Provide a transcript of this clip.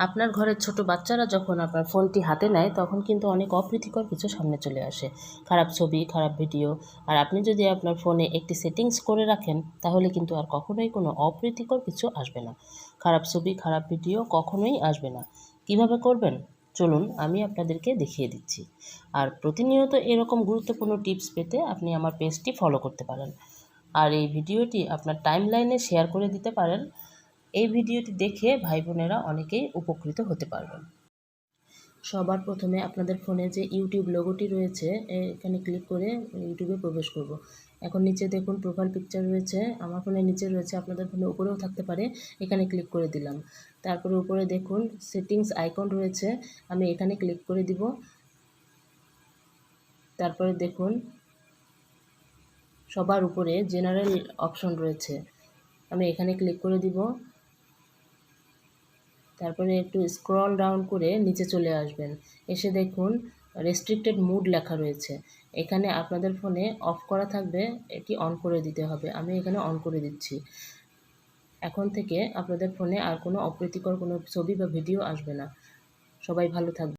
আপনার ঘরের ছোট বাচ্চারা যখন আপনার ফোনটি হাতে নেয়, তখন কিন্তু অনেক অপ্রীতিকর কিছু সামনে চলে আসে। খারাপ ছবি, খারাপ ভিডিও। আর আপনি যদি আপনার ফোনে একটি সেটিংস করে রাখেন, তাহলে কিন্তু আর কখনোই কোনো অপ্রীতিকর কিছু আসবে না। খারাপ ছবি, খারাপ ভিডিও কখনোই আসবে না। কীভাবে করবেন? চলুন, আমি আপনাদেরকে দেখিয়ে দিচ্ছি। আর প্রতিনিয়ত এরকম গুরুত্বপূর্ণ টিপস পেতে আপনি আমার পেজটি ফলো করতে পারেন। আর এই ভিডিওটি আপনার টাইমলাইনে শেয়ার করে দিতে পারেন। এই ভিডিওটি দেখে ভাই বোনেরা অনেকেই উপকৃত হতে পারবেন। সবার প্রথমে আপনাদের ফোনে যে ইউটিউব লোগোটি রয়েছে, এখানে ক্লিক করে ইউটিউবে প্রবেশ করব। এখন নিচে দেখুন প্রোফাইল পিকচার রয়েছে। আমার ফোনের নিচে রয়েছে, আপনাদের ফোনে উপরেও থাকতে পারে। এখানে ক্লিক করে দিলাম। তারপরে উপরে দেখুন সেটিংস আইকন রয়েছে, আমি এখানে ক্লিক করে দিব। তারপরে দেখুন সবার উপরে জেনারেল অপশন রয়েছে, আমি এখানে ক্লিক করে দিব। তারপরে একটু স্ক্রল ডাউন করে নিচে চলে আসবেন। এসে দেখুন রেস্ট্রিক্টেড মুড লেখা রয়েছে। এখানে আপনাদের ফোনে অফ করা থাকবে, এটি অন করে দিতে হবে। আমি এখানে অন করে দিচ্ছি। এখন থেকে আপনাদের ফোনে আর কোনো অপ্রীতিকর কোনো ছবি বা ভিডিও আসবে না। সবাই ভালো থাকবে